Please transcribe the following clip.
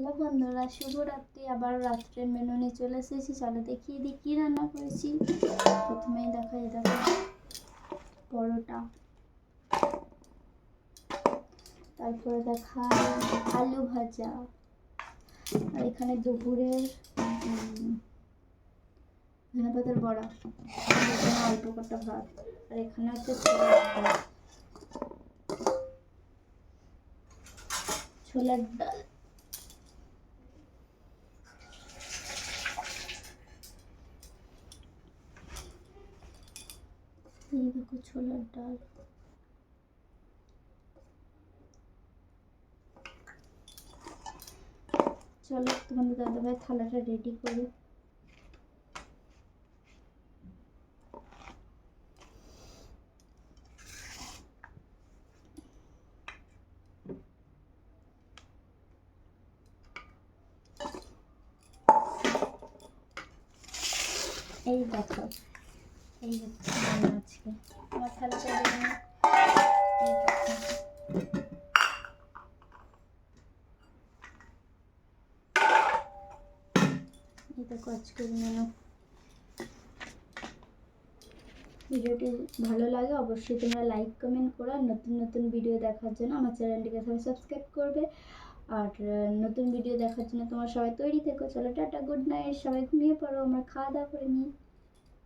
Hello বন্ধুরা, শুভরাত্রি। আবার রাত্রের মেনু নিয়ে চলে এসেছি। চলো দেখিয়ে দিই কী রান্না করেছি। প্রথমেই দেখা এই দেখো, পরোটা। তারপরে দেখা আলু ভাজা। আর এখানে দুপুরের ধনে পাতার বড়া। এখানে অল্প কটা ভাত। আর এখানে হচ্ছে ছোলার ডাল। এই দেখো ছোলার ডাল। চলো তোমাদের দাদাভাই থালাটা রেডি করি এই দেখো। এই হচ্ছে। আজকে আমার থালাটা এই দেখো আজকের মেনু। ভিডিওটি ভালো লাগে অবশ্যই তোমরা লাইক কমেন্ট করো। নতুন নতুন ভিডিও দেখার জন্য আমার চ্যানেলটিকে সবাই সাবস্ক্রাইব করবে। আর নতুন ভিডিও দেখার জন্য তোমরা সবাই তৈরি থেকো। চলো টাটা গুড নাইট সবাই ঘুমিয়ে পড়ো, আমরা খাওয়া দাওয়া করে নিই।